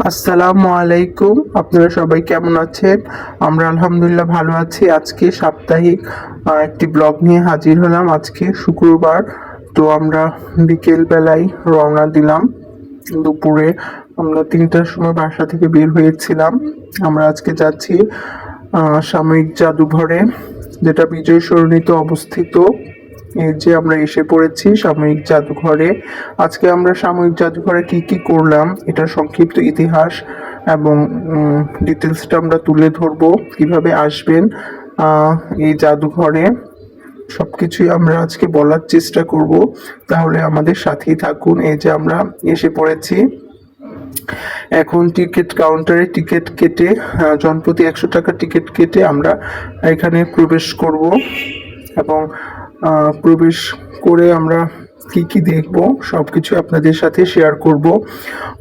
আসসালামু আলাইকুম। আপনারা সবাই কেমন আছেন? আমরা আলহামদুলিল্লাহ ভালো আছি। আজকে সাপ্তাহিক একটি ব্লগ নিয়ে হাজির হলাম। আজকে শুক্রবার, তো আমরা বিকেল বেলায় রওনা দিলাম। দুপুরে আমরা তিনটার সময় বাসা থেকে বের হয়েছিলাম। আমরা আজকে যাচ্ছি সাময়িক জাদুঘরে, যেটা বিজয় সরণিতে অবস্থিত। এই যে আমরা এসে পড়েছি সাময়িক জাদুঘরে। আজকে আমরা সাময়িক জাদুঘরে কি কি করলাম এটার সংক্ষিপ্ত ইতিহাস এবং ডিটেলসটা আমরা তুলে ধরবো কীভাবে আসবেন এই জাদুঘরে। সবকিছুই আমরা আজকে বলার চেষ্টা করব। তাহলে আমাদের সাথেই থাকুন। এই যে আমরা এসে পড়েছি। এখন টিকিট কাউন্টারে টিকিট কেটে জনপ্রতি একশো টাকা টিকিট কেটে আমরা এখানে প্রবেশ করব। এবং প্রবেশ করে আমরা কি কি দেখব সব কিছু আপনাদের সাথে শেয়ার করব।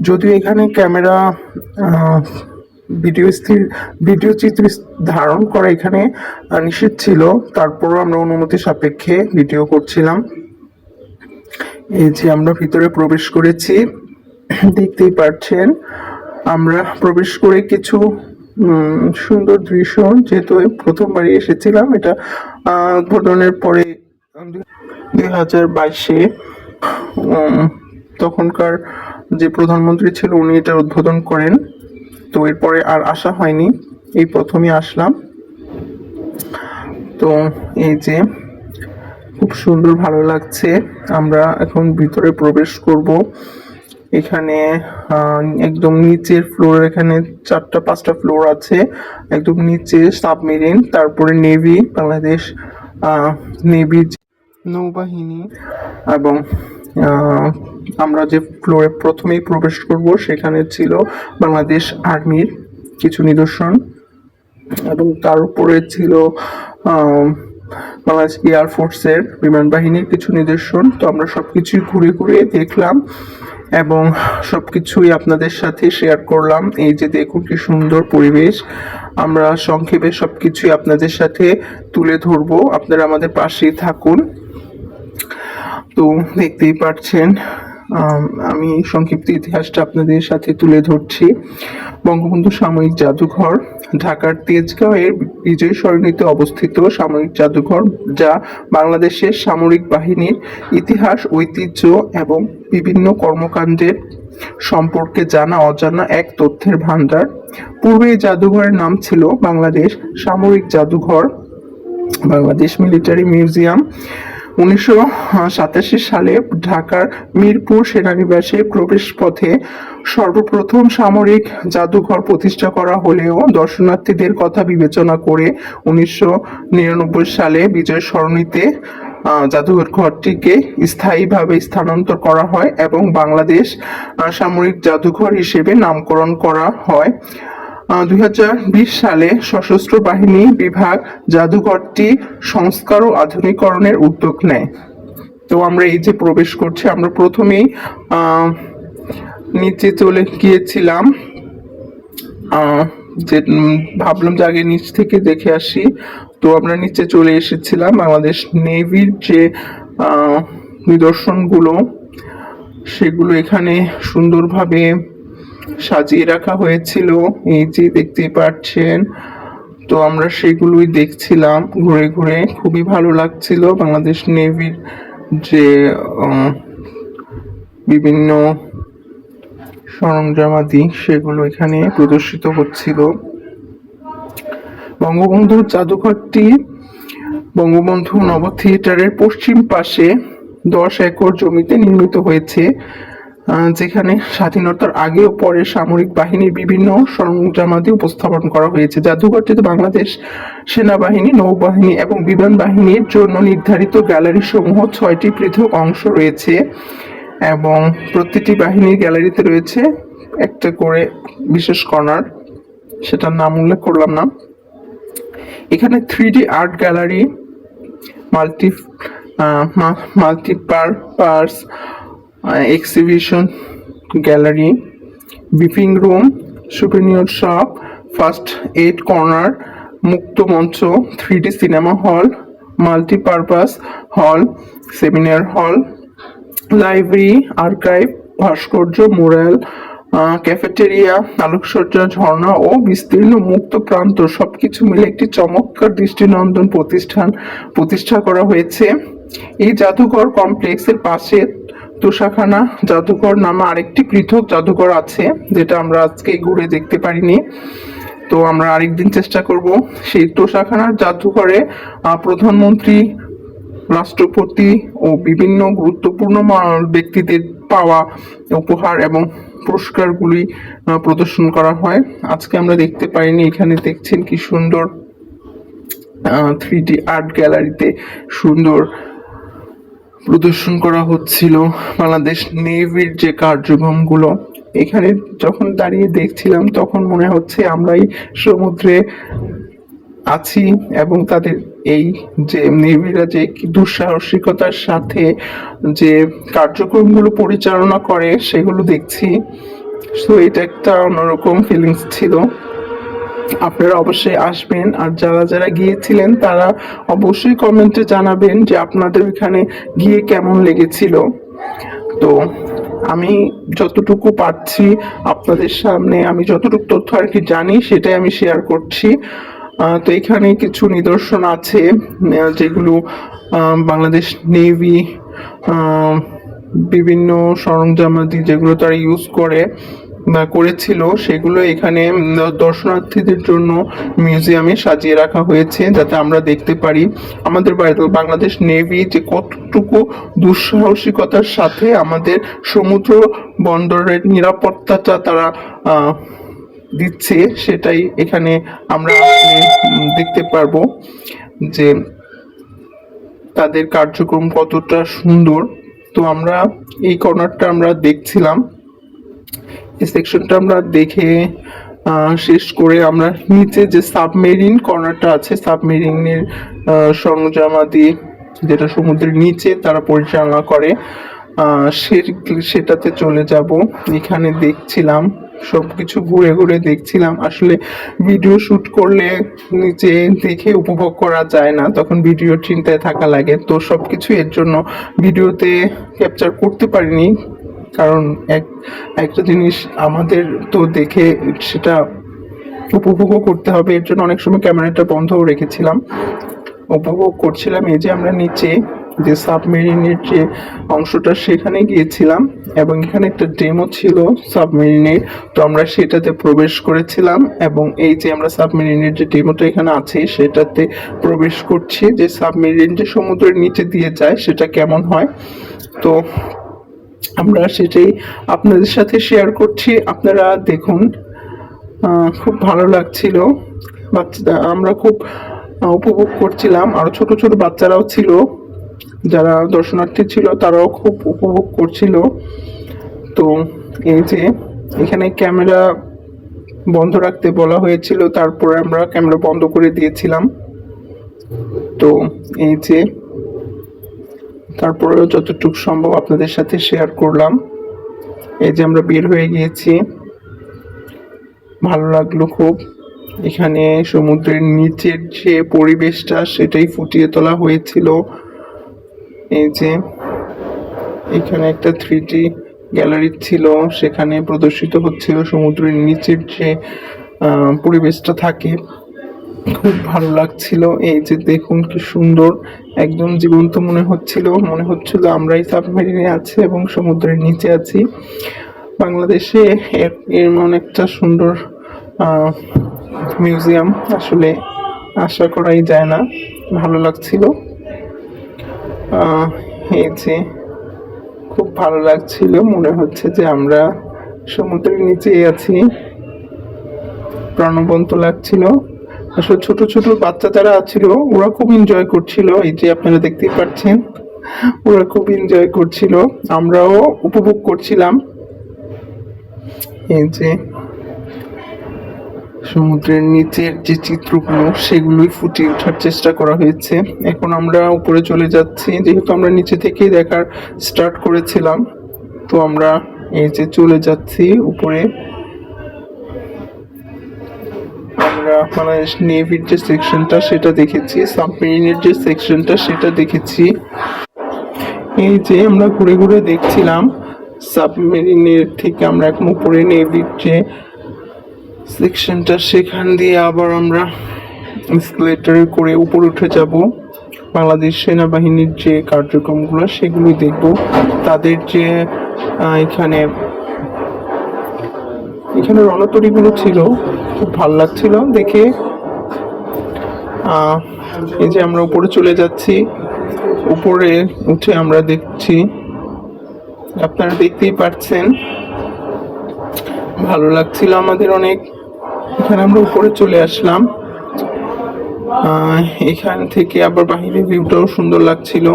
যদিও এখানে ক্যামেরা ভিডিও স্থির ভিডিও চিত্র ধারণ করা এখানে নিষেধ ছিল। তারপরও আমরা অনুমতি সাপেক্ষে ভিডিও করছিলাম। এই যে আমরা ভিতরে প্রবেশ করেছি, দেখতেই পাচ্ছেন, আমরা প্রবেশ করে কিছু সুন্দর দৃশ্য যেহেতু প্রথমবারই এসেছিলাম, এটা উদ্বোধনের পরে দুই হাজার বাইশে তখনকার যে প্রধানমন্ত্রী ছিল উনি এটা উদ্বোধন করেন। তো এরপরে আর আসা হয়নি। এই প্রথমে আসলাম। তো এই যে খুব সুন্দর ভালো লাগছে। আমরা এখন ভিতরে প্রবেশ করব। এখানে একদম নিচের ফ্লোর এখানে চারটা, পাঁচটা ফ্লোর আছে। একদম নিচে সাবমেরিন তারপরে নেভি বাংলাদেশ নেভি নৌবাহিনী। এবং আমরা যে ফ্লোরে প্রথমেই প্রবেশ করব সেখানে ছিল বাংলাদেশ আর্মির কিছু নিদর্শন এবং তার উপরে ছিল বাংলাদেশ এয়ারফোর্সের বিমান বাহিনীর কিছু নিদর্শন। তো আমরা সব কিছুই ঘুরে ঘুরে দেখলাম এবং সব কিছুই আপনাদের সাথে শেয়ার করলাম। এই যে দেখুন কি সুন্দর পরিবেশ। আমরা সংক্ষেপে সব কিছুই আপনাদের সাথে তুলে ধরবো। আপনারা আমাদের পাশেই থাকুন। তো দেখতেই পাচ্ছেন, আমি সংক্ষিপ্ত ইতিহাসটা আপনাদের সাথে তুলে ধরছি। বঙ্গবন্ধু সামরিক জাদুঘর, ঢাকার তেজগাঁওয়ের বিজয় সরণিতে অবস্থিত সামরিক জাদুঘর, যা বাংলাদেশের সামরিক বাহিনীর ইতিহাস, ঐতিহ্য এবং বিভিন্ন কর্মকাণ্ডের সম্পর্কে জানা অজানা এক তথ্যের ভান্ডার পূর্বে এই জাদুঘরের নাম ছিল বাংলাদেশ সামরিক জাদুঘর, বাংলাদেশ মিলিটারি মিউজিয়াম। উনিশশো সাতাশি সালে ঢাকার মিরপুর সেনানিবাসে প্রবেশ পথে সর্বপ্রথম সামরিক জাদুঘর প্রতিষ্ঠা করা হলেও দর্শনার্থীদের কথা বিবেচনা করে উনিশশো নিরানব্বই সালে বিজয় সরণিতে জাদুঘর ঘরটিকে স্থায়ীভাবে স্থানান্তর করা হয় এবং বাংলাদেশ সামরিক জাদুঘর হিসেবে নামকরণ করা হয়। দুই হাজার বিশ সালে সশস্ত্র বাহিনী বিভাগ জাদুঘরটি সংস্কার ও আধুনিকরণের উদ্যোগ নেয়। তো আমরা এই যে প্রবেশ করছি, আমরা প্রথমেই নিচে চলে গিয়েছিলাম। যে ভাবলাম যে আগে নিচ থেকে দেখে আসি। তো আমরা নিচে চলে এসেছিলাম। বাংলাদেশ নেভির যে নিদর্শনগুলো, সেগুলো এখানে সুন্দরভাবে সাজিয়ে রাখা হয়েছিল। এই যে দেখতেই পাচ্ছেন, তো আমরা সেগুলোই দেখছিলাম ঘুরে ঘুরে। খুবই ভালো লাগছিল বাংলাদেশ নেভির যে বিভিন্ন সরঞ্জামাদি সেগুলো এখানে প্রদর্শিত হচ্ছিল। বঙ্গবন্ধু জাদুঘরটি বঙ্গবন্ধু নব থিয়েটারের পশ্চিম পাশে দশ একর জমিতে নির্মিত হয়েছে। যেখানে স্বাধীনতার আগে ও পরে সামরিক বাহিনীর বিভিন্ন সরঞ্জামাদি উপস্থাপন করা হয়েছে। জাদুঘরটিতে বাংলাদেশ সেনাবাহিনী, নৌবাহিনী এবং বিমান বাহিনীর জন্য নির্ধারিত গ্যালারি সমূহ ছয়টি পৃথক অংশ রয়েছে এবং প্রতিটি বাহিনীর গ্যালারিতে রয়েছে একটা করে বিশেষ কর্নার। সেটার নাম উল্লেখ করলাম না। এখানে three D art gallery, multi multipurpose exhibition gallery বিপিং room souvenir shop first aid corner মুক্ত মঞ্চ three D cinema hall multipurpose hall seminar hall library archive ভাস্কর্য মোরাল ক্যাফেটেরিয়া আলোকসজ্জা, ঝর্ণা ও বিস্তীর্ণ মুক্ত প্রান্ত, সবকিছু মিলে একটি চমৎকার দৃষ্টিনন্দন প্রতিষ্ঠান প্রতিষ্ঠা করা হয়েছে। এই জাদুঘর কমপ্লেক্সের পাশে তোষাখানা জাদুঘর নামে আরেকটি পৃথক জাদুঘর আছে, যেটা আমরা আজকে ঘুরে দেখতে পারিনি। তো আমরা আরেকদিন চেষ্টা করব সেই তোষাখানার জাদুঘরে প্রধানমন্ত্রী, রাষ্ট্রপতি ও বিভিন্ন গুরুত্বপূর্ণ ব্যক্তিদের পাওয়া উপহার এবং পুরস্কারগুলি প্রদর্শন করা হয়। আজকে আমরা দেখতে পাইনি, এখানে দেখছেন কি সুন্দর থ্রি ডি আর্ট গ্যালারিতে সুন্দর প্রদর্শন করা হচ্ছিল বাংলাদেশ নেভির যে কার্যক্রমগুলো। এখানে যখন দাঁড়িয়ে দেখছিলাম, তখন মনে হচ্ছে আমরাই সমুদ্রে আছি এবং তাদের এই যে নেভিরা যে দুঃসাহসিকতার সাথে যে কার্যক্রমগুলো পরিচালনা করে, সেগুলো দেখছি। তো এটা একটা অন্যরকম ফিলিংস ছিল। আপনারা অবশ্যই আসবেন আর যারা যারা গিয়েছিলেন, তারা অবশ্যই কমেন্টে জানাবেন যে আপনাদের এখানে গিয়ে কেমন লেগেছিল। তো আমি যতটুকু পারছি আপনাদের সামনে, আমি যতটুকু তথ্য আর কি জানি, সেটাই আমি শেয়ার করছি। তো এখানে কিছু নিদর্শন আছে যেগুলো বাংলাদেশ নেভি বিভিন্ন সরঞ্জামাদি যেগুলো তারা ইউজ করে। করেছিল, সেগুলো এখানে দর্শনার্থীদের জন্য মিউজিয়ামে সাজিয়ে রাখা হয়েছে, যাতে আমরা দেখতে পারি আমাদের বাংলাদেশ নেভি যে কতটুকু দুঃসাহসিকতার সাথে আমাদের সমুদ্র বন্দরের নিরাপত্তাটা তারা দিচ্ছে, সেটাই এখানে আমরা দেখতে পারব যে তাদের কার্যক্রম কতটা সুন্দর। তো আমরা এই কর্নারটা আমরা দেখছিলাম। সেকশনটা আমরা দেখে শেষ করে আমরা নিচে যে সাবমেরিন কর্নারটা আছে সাবমেরিনের সরঞ্জামাদি যেটা সমুদ্রের নিচে তারা পরিচালনা করে সেটাতে চলে যাব। এখানে দেখছিলাম সব কিছু ঘুরে ঘুরে দেখছিলাম। আসলে ভিডিও শ্যুট করলে নিচে দেখে উপভোগ করা যায় না, তখন ভিডিও চিন্তায় থাকা লাগে। তো সব কিছু এর জন্য ভিডিওতে ক্যাপচার করতে পারিনি। কারণ এক, একটা জিনিস আমাদের তো দেখে সেটা উপভোগও করতে হবে। এর জন্য অনেক সময় ক্যামেরাটা বন্ধও রেখেছিলাম। উপভোগ করছিলাম এই যে আমরা নিচে যে সাবমেরিনের যে অংশটা সেখানে গিয়েছিলাম এবং এখানে একটা ডেমো ছিল সাবমেরিনের। তো আমরা সেটাতে প্রবেশ করেছিলাম এবং এই যে আমরা সাবমেরিনের যে ডেমোটা এখানে আছে সেটাতে প্রবেশ করছি যে সাবমেরিন যে সমুদ্রের নিচে দিয়ে যায় সেটা কেমন হয়। তো আমরা সেটাই আপনাদের সাথে শেয়ার করছি। আপনারা দেখুন খুব ভালো লাগছিল। বাচ্চা আমরা খুব উপভোগ করছিলাম। আর ছোট ছোট বাচ্চারাও ছিল। যারা দর্শনার্থী ছিল, তারাও খুব উপভোগ করছিল। তো এই যে, এখানে ক্যামেরা বন্ধ রাখতে বলা হয়েছিল। তারপরে আমরা ক্যামেরা বন্ধ করে দিয়েছিলাম। তো এই যে তারপরেও যতটুকু সম্ভব আপনাদের সাথে শেয়ার করলাম। এই যে আমরা বের হয়ে গিয়েছি। ভালো লাগল খুব। এখানে সমুদ্রের নিচের যে পরিবেশটা, সেটাই ফুটিয়ে তোলা হয়েছিল। এই যে এখানে একটা থ্রি গ্যালারি ছিল, সেখানে প্রদর্শিত হচ্ছিল সমুদ্রের নিচের যে পরিবেশটা থাকে। খুব ভালো লাগছিল। এই যে দেখুন কি সুন্দর, একদম জীবন্ত মনে হচ্ছিল। মনে হচ্ছিল আমরাই সাবমেরিনে আছি এবং সমুদ্রের নিচে আছি। বাংলাদেশে এমন একটা সুন্দর মিউজিয়াম আসলে আশা করাই যায় না। ভালো লাগছিল। এই যে খুব ভালো লাগছিল। মনে হচ্ছে যে আমরা সমুদ্রের নিচেই আছি। প্রাণবন্ত লাগছিল। আসলে ছোট ছোট বাচ্চা যারা ছিল, ওরা খুব এনজয় করছিল। এই যে আপনারা দেখতেই পাচ্ছেন, ওরা খুব এনজয় করছিল। আমরাও উপভোগ করছিলাম। এই যে সমুদ্রের নিচের যে চিত্রগুলো, সেগুলোই ফুটিয়ে ওঠার চেষ্টা করা হয়েছে। এখন আমরা উপরে চলে যাচ্ছি। যেহেতু আমরা নিচে থেকেই দেখার স্টার্ট করেছিলাম, তো আমরা এই যে চলে যাচ্ছি উপরে। বাংলাদেশ নেভির যে সেকশনটা সেটা দেখেছি সাবমেরিনের যে সেকশনটা সেটা দেখেছি। এই যে আমরা ঘুরে ঘুরে দেখছিলাম সাবমেরিনের থেকে আমরা এখন উপরে নেভির যে সেকশনটা সেখান দিয়ে আবার আমরা এসকেলেটরে করে উপরে উঠে যাব। বাংলাদেশ সেনাবাহিনীর যে কার্যক্রমগুলো, সেগুলোই দেখব। তাদের যে এখানে এখানে রণতরীগুলো ছিল, খুব ভালো লাগছিল দেখে। এই যে আমরা উপরে চলে যাচ্ছি, উপরে উঠে আমরা দেখছি, আপনারা দেখতেই পাচ্ছেন, ভালো লাগছিল আমাদের অনেক। এখানে আমরা উপরে চলে আসলাম। এখান থেকে আবার বাহিরের ভিউটাও সুন্দর লাগছিল।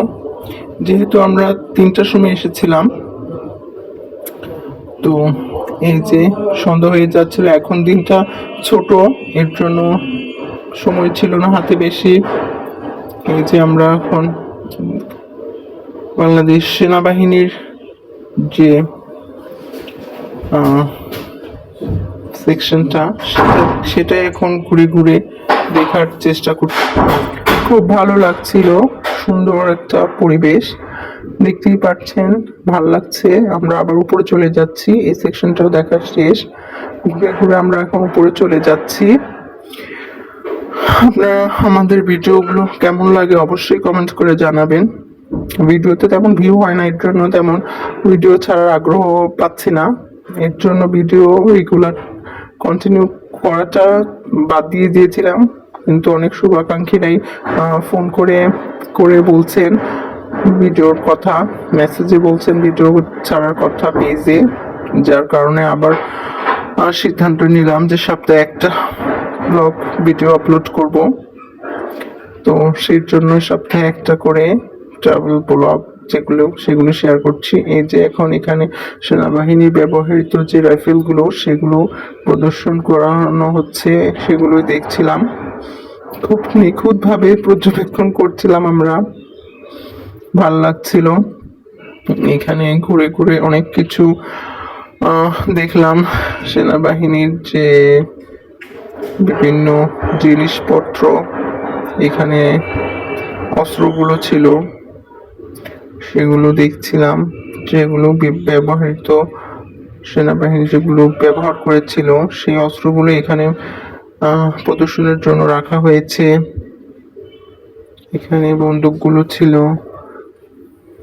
যেহেতু আমরা তিনটার সময় এসেছিলাম, তো এই যে সন্ধ্যা হয়ে যাচ্ছিল, এখন দিনটা ছোট, এর জন্য সময় ছিল না হাতে বেশি। এই যে আমরা এখন বাংলাদেশ সেনাবাহিনীর যে সেকশনটা, সেটা এখন ঘুরে ঘুরে দেখার চেষ্টা করছি। খুব ভালো লাগছিল, সুন্দর একটা পরিবেশ। দেখতেই পাচ্ছেন, ভালো লাগছে। আমরা আবার উপরে চলে যাচ্ছি, এই সেকশনটাও দেখা শেষ। ঘুরে ঘুরে আমরা এখন উপরে চলে যাচ্ছি। আপনারা আমাদের ভিডিওগুলো কেমন লাগে অবশ্যই কমেন্ট করে জানাবেন। ভিডিওতে তেমন ভিউ হয় না, এর জন্য তেমন ভিডিও ছাড়ার আগ্রহ পাচ্ছি না। এর জন্য ভিডিও রেগুলার কন্টিনিউ করাটা বাদ দিয়ে দিয়েছিলাম। কিন্তু অনেক শুভাকাঙ্ক্ষীরাই ফোন করে করে বলছেন ভিডিওর কথা মেসেজে বলছেন ভিডিও ছাড়ার কথা পেজে যার কারণে আবার সিদ্ধান্ত নিলাম যে সপ্তাহে একটা ব্লগ ভিডিও আপলোড করব। তো সেই জন্য সপ্তাহে একটা করে ট্রাভেল ব্লগ যেগুলো, সেগুলো শেয়ার করছি। এই যে এখন এখানে সেনাবাহিনী ব্যবহৃত যে রাইফেলগুলো সেগুলো প্রদর্শন করানো হচ্ছে, সেগুলোই দেখছিলাম। খুব নিখুঁতভাবে পর্যবেক্ষণ করছিলাম আমরা। ভালো লাগছিল। এখানে ঘুরে ঘুরে অনেক কিছু দেখলাম। সেনাবাহিনীর যে বিভিন্ন জিনিসপত্র, এখানে অস্ত্রগুলো ছিল, সেগুলো দেখছিলাম, যেগুলো ব্যবহৃত সেনাবাহিনী যেগুলো ব্যবহার করেছিল, সেই অস্ত্রগুলো এখানে প্রদর্শনের জন্য রাখা হয়েছে। এখানে বন্দুকগুলো ছিল।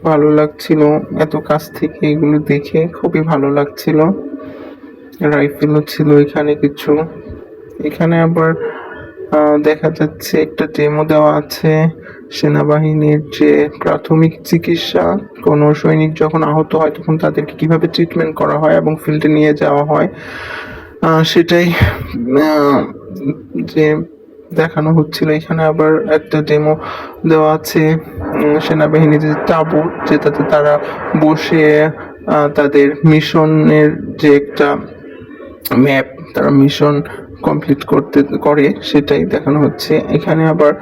ভালো লাগছিল। এত কাছ থেকে এগুলো দেখে খুবই ভালো লাগছিল। রাইফেলও ছিল এখানে কিছু। এখানে আবার দেখা যাচ্ছে একটা ডেমো দেওয়া আছে। সেনাবাহিনীর যে প্রাথমিক চিকিৎসা, কোনো সৈনিক যখন আহত হয় তখন তাদেরকে কীভাবে ট্রিটমেন্ট করা হয় এবং ফিল্ডে নিয়ে যাওয়া হয় সেটাই যে দেখানো হচ্ছিল। এখানে আবার একটা ডেমো দেওয়া আছে সেনাবাহিনীর যে তাঁবু, যেটাতে তারা বসে তাদের মিশনের যে একটা ম্যাপ তারা মিশন কমপ্লিট করতে, করে, সেটাই দেখানো হচ্ছে। এখানে আবার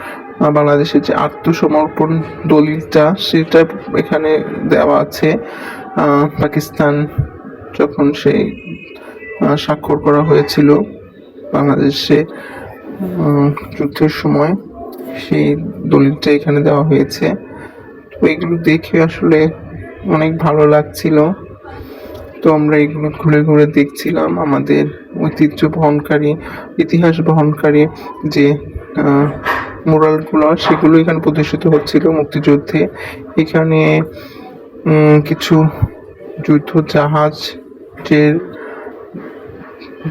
বাংলাদেশের যে আত্মসমর্পণ দলিলটা, সেটা এখানে দেওয়া আছে। পাকিস্তান যখন সেই স্বাক্ষর করা হয়েছিল, বাংলাদেশে যুদ্ধের সময় সেই দলিলটা এখানে দেওয়া হয়েছে। তো এগুলো দেখে আসলে অনেক ভালো লাগছিল। তো আমরা এগুলো ঘুরে ঘুরে দেখছিলাম আমাদের ঐতিহ্য বহনকারী, ইতিহাস বহনকারী যে মোরালগুলো, সেগুলো এখানে প্রদর্শিত হচ্ছিল মুক্তিযুদ্ধে। এখানে কিছু যুদ্ধ জাহাজ যে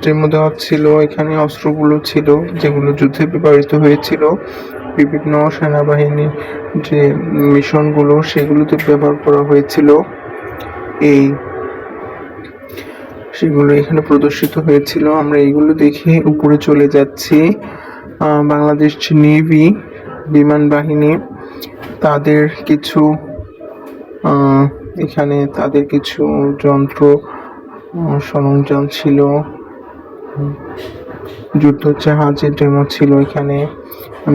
ডেমো দেওয়া ছিল এখানে অস্ত্রগুলো ছিল, যেগুলো যুদ্ধে ব্যবহৃত হয়েছিল। বিভিন্ন সেনাবাহিনী যে মিশনগুলো, সেগুলোতে ব্যবহার করা হয়েছিল। এই সেগুলো এখানে প্রদর্শিত হয়েছিল। আমরা এইগুলো দেখে উপরে চলে যাচ্ছি। বাংলাদেশ নেভি বিমান বাহিনী, তাদের কিছু এখানে তাদের কিছু যন্ত্র সরঞ্জাম ছিল। যুদ্ধ জাহাজের ডেমো ছিল এখানে,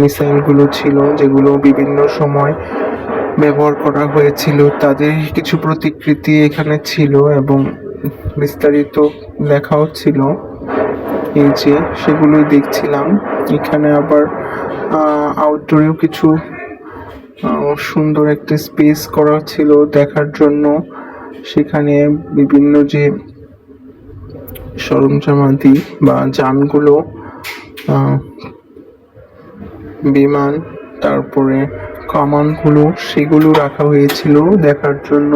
মিসাইলগুলো ছিল যেগুলো বিভিন্ন সময় ব্যবহার করা হয়েছিল। তাদের কিছু প্রতিকৃতি এখানে ছিল এবং বিস্তারিত লেখাও ছিল। এই যে সেগুলোই দেখছিলাম। এখানে আবার আউটডোরেও কিছু সুন্দর একটা স্পেস করা ছিল দেখার জন্য। সেখানে বিভিন্ন যে সরঞ্জামাদি বা যানগুলো বিমান, তারপরে কামানগুলো, সেগুলো রাখা হয়েছিল দেখার জন্য।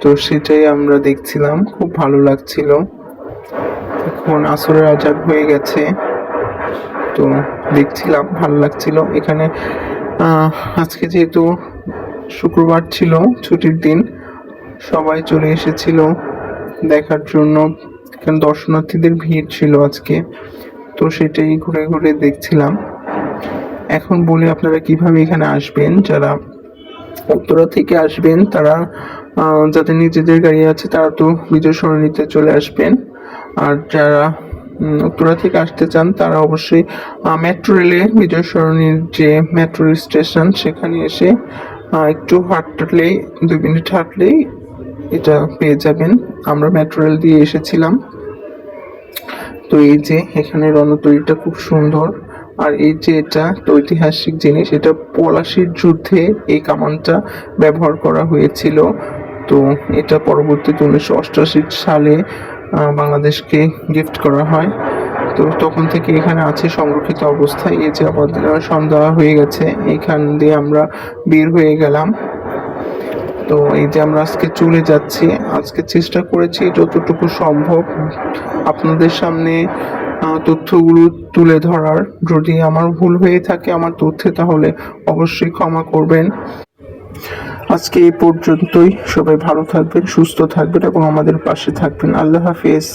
তো সেটাই আমরা দেখছিলাম, খুব ভালো লাগছিল। এখন আসরের আজাদ হয়ে গেছে, তো দেখছিলাম, ভালো লাগছিল। এখানে আজকে যেহেতু শুক্রবার ছিল, ছুটির দিন, সবাই চলে এসেছিল। দেখার জন্য। এখানে দর্শনার্থীদের ভিড় ছিল আজকে। তো সেটাই ঘুরে ঘুরে দেখছিলাম। এখন বলি আপনারা কীভাবে এখানে আসবেন। যারা উত্তরা থেকে আসবেন, তারা যাদের নিজেদের গাড়ি আছে, তারা তো বিজয় সরণিতে চলে আসবেন। আর যারা উত্তরা থেকে আসতে চান, তারা অবশ্যই মেট্রো রেলে বিজয় সরণির যে মেট্রো স্টেশন, সেখানে এসে একটু হাঁটলেই দুই মিনিট হাঁটলেই এটা পেয়ে যাবেন। আমরা মেট্রো রেল দিয়ে এসেছিলাম। তো এই যে এখানে রণতরীটা খুব সুন্দর। আর এই যে এটা ঐতিহাসিক জিনিস, এটা পলাশির যুদ্ধে এই কামানটা ব্যবহার করা হয়েছিল। তো এটা পরবর্তীতে উনিশশো অষ্টআশি সালে বাংলাদেশকে গিফট করা হয়। তো তখন থেকে এখানে আছে সংরক্ষিত অবস্থায়। এই যে আমাদের সন্ধ্যা হয়ে গেছে এইখান দিয়ে আমরা বের হয়ে গেলাম। তো এই যে আমরা আজকে চলে যাচ্ছি, আজকে চেষ্টা করেছি যতটুকু সম্ভব আপনাদের সামনে তথ্যগুলো তুলে ধরার। যদি আমার ভুল হয়ে থাকে আমার তথ্যে তাহলে অবশ্যই ক্ষমা করবেন। আজকে এই পর্যন্তই। সবাই ভালো থাকবেন, সুস্থ থাকবেন এবং আমাদের পাশে থাকবেন। আল্লাহ হাফিজ।